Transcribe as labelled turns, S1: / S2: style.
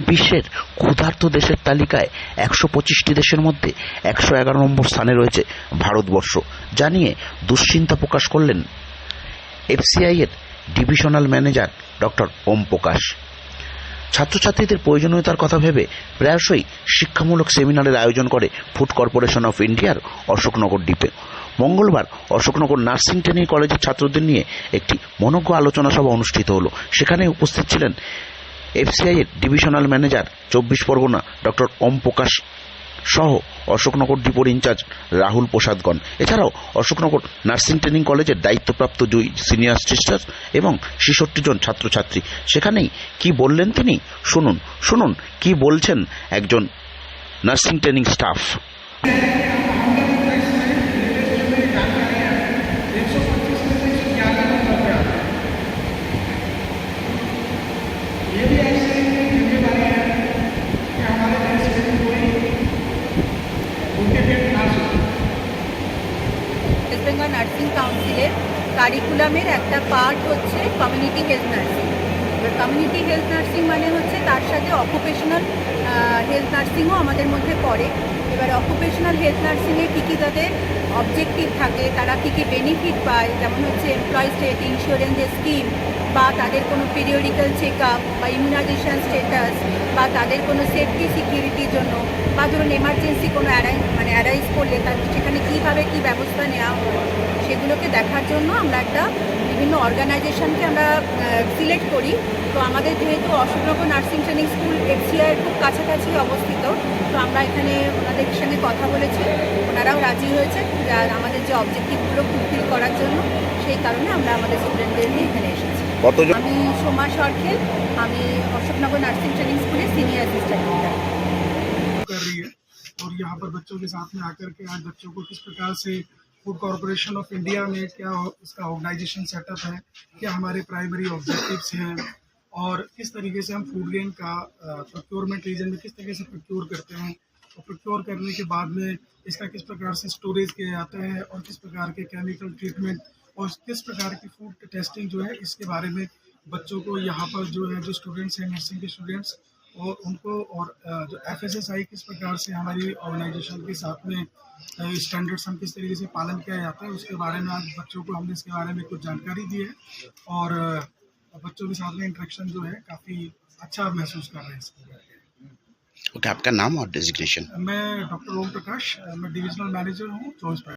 S1: বিশ্বের ক্ষুধার্ত দেশের তালিকায় একশো পঁচিশটি দেশের মধ্যে একশো এগারো নম্বর স্থানে রয়েছে ভারতবর্ষ। যা নিয়ে দুশ্চিন্তা প্রকাশ করলেন এফসিআই এর divisional manager doctor Om Prakash. ছাত্রছাত্রীদের প্রয়োজনীয়তার কথা ভেবে প্রায়শই শিক্ষামূলক সেমিনারের আয়োজন করে ফুড কর্পোরেশন অফ ইন্ডিয়ার অশোকনগর দ্বীপে। মঙ্গলবার অশোকনগর নার্সিং ট্রেনিং কলেজের ছাত্রদের নিয়ে একটি মনজ্ঞ আলোচনা সভা অনুষ্ঠিত হলো। সেখানে উপস্থিত ছিলেন এফসিআই এর ডিভিশনাল ম্যানেজার, চব্বিশ পরগনা, ডক্টর ওম প্রকাশ সহ অশোকনগর ডিপোর ইনচার্জ রাহুল প্রসাদগণ। এছাড়াও অশোকনগর নার্সিং ট্রেনিং কলেজের দায়িত্বপ্রাপ্ত দুই সিনিয়র সিস্টার এবং ছেষট্টি জন ছাত্রছাত্রী। সেখানেই কি বললেন তিনি? শুনুন শুনুন, কি বলছেন একজন nursing training staff.
S2: West Bengal nursing কাউন্সিলের কারিকুলামের একটা পার্ট হচ্ছে community health nursing community health nursing মানে হচ্ছে তার সাথে অকুপেশনাল হেলথ নার্সিংও আমাদের মধ্যে পড়ে। এবার অকুপেশনাল হেলথ নার্সিংয়ে কী কী তাদের অবজেক্টিভ থাকে, তারা কী কী বেনিফিট পায়? যেমন হচ্ছে এমপ্লয় স্টেট ইন্স্যুরেন্সের স্কিম বা তাদের কোনো পিরিয়ডিক্যাল চেক আপ বা ইমিউনাইজেশন স্টেটাস বা তাদের কোনো সেফটি সিকিউরিটির জন্য বা ধরুন এমার্জেন্সি কোনো অ্যারাইজ মানে অ্যারাইজ করলে তার সেখানে কীভাবে কী ব্যবস্থা নেওয়া হয় সেগুলোকে দেখার জন্য আমরা একটা বিভিন্ন অর্গানাইজেশনকে আমরা সিলেক্ট করি তো আমাদের যেহেতু অশোকনগর নার্সিং ট্রেনিং স্কুল এফসিআইয়ের খুব কাছাকাছি অবস্থিত তো আমরা এখানে ওনাদের সঙ্গে কথা বলেছি ওনারাও রাজি হয়েছে আর আমাদের যে অবজেক্টিভগুলো ফুলফিল করার জন্য সেই কারণে আমরা আমাদের স্টুডেন্টদের নিয়ে এখানে এসেছি
S1: কতজন
S2: আমি সোমা সরখেল আমি অশোকনগর নার্সিং ট্রেনিং স্কুলের সিনিয়র অ্যাসিস্ট্যান্ট টিচার
S3: कर रही है और यहाँ पर बच्चों के साथ में आकर के आज बच्चों को किस प्रकार से फ़ूड कॉरपोरेशन ऑफ़ इंडिया में क्या इसका ऑर्गेनाइजेशन सेटअप है? क्या हमारे प्राइमरी ऑब्जेक्टिव्स हैं? और किस तरीके से हम फ़ूड ग्रेन का प्रोक्योरमेंट रीजन में किस तरीके से प्रोक्योर करते हैं? और प्रोक्योर करने के बाद में इसका किस प्रकार से स्टोरेज किया जाता है? और किस प्रकार के केमिकल ट्रीटमेंट और किस प्रकार की फ़ूड टेस्टिंग जो है, इसके बारे में बच्चों को यहाँ पर जो है, जो स्टूडेंट्स हैं नर्सिंग के स्टूडेंट्स और उनको और जो एफ़ किस प्रकार से हमारी ऑर्गेनाइजेशन के साथ में स्टैंडर्ड्स हम किस तरीके से पालन किया जाता है उसके बारे में आज बच्चों को हमने इसके बारे में कुछ जानकारी दी है और बच्चों के साथ में इंट्रैक्शन जो है काफ़ी अच्छा महसूस कर रहे हैं इसके बारे में।
S1: ओके आपका नाम और डेजिग्नेशन
S3: मैं डॉक्टर ओम प्रकाश मैं डिविजनल मैनेजर हूँ चौबीस